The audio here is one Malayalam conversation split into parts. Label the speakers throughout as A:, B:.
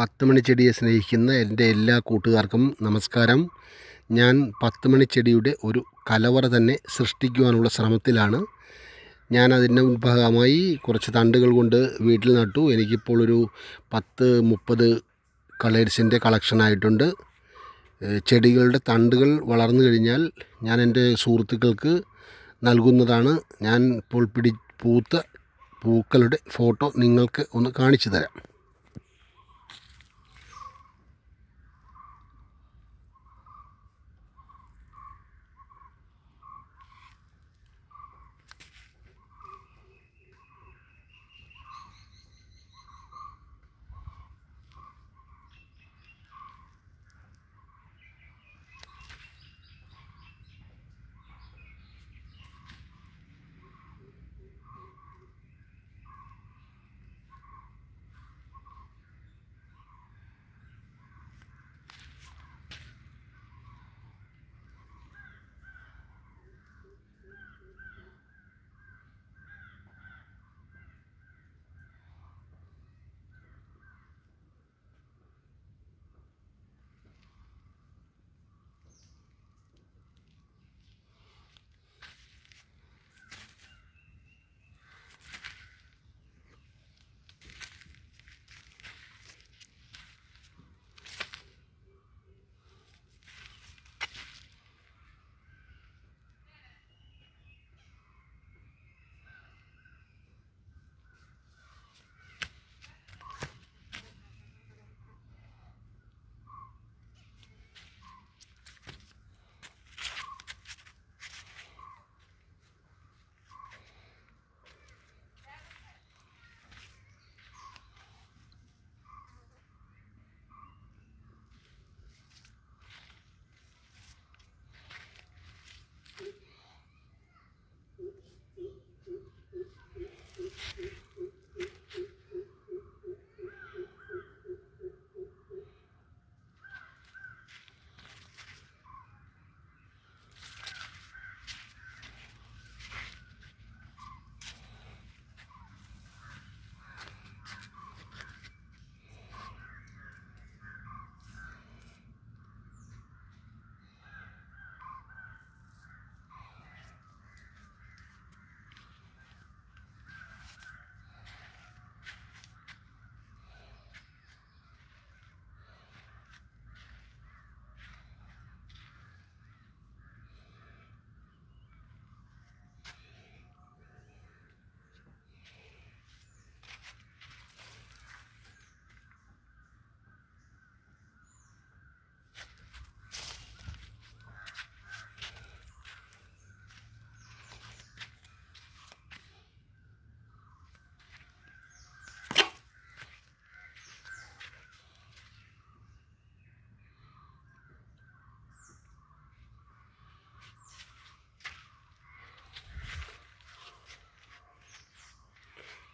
A: പത്ത് മണി ചെടിയെ സ്നേഹിക്കുന്ന എന്റെ എല്ലാ കൂട്ടുകാർക്കും നമസ്കാരം. ഞാൻ പത്ത് മണി ചെടിയുടെ ഒരു കലവറ തന്നെ സൃഷ്ടിക്കുവാനുള്ള ശ്രമത്തിലാണ്. ഞാൻ അതിന്റെ ഭാഗമായി കുറച്ച് തണ്ടുകൾ കൊണ്ട് വീട്ടിൽ നട്ടു. എനിക്കിപ്പോൾ ഒരു പത്ത് മുപ്പത് കളേഴ്സിന്റെ കളക്ഷൻ ആയിട്ടുണ്ട്. ചെടികളുടെ തണ്ടുകൾ വളർന്നു കഴിഞ്ഞാൽ ഞാൻ എന്റെ സുഹൃത്തുക്കൾക്ക് നൽകുന്നതാണ്. ഞാൻ ഇപ്പോൾ പിടി പൂത്ത പൂക്കളുടെ ഫോട്ടോ നിങ്ങൾക്ക് ഒന്ന് കാണിച്ചു തരാം.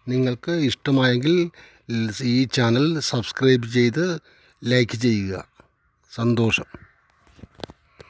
A: നിങ്ങൾക്ക് ഇഷ്ടമായെങ്കിൽ ഈ ചാനൽ സബ്സ്ക്രൈബ് ചെയ്ത് ലൈക്ക് ചെയ്യുക. സന്തോഷം.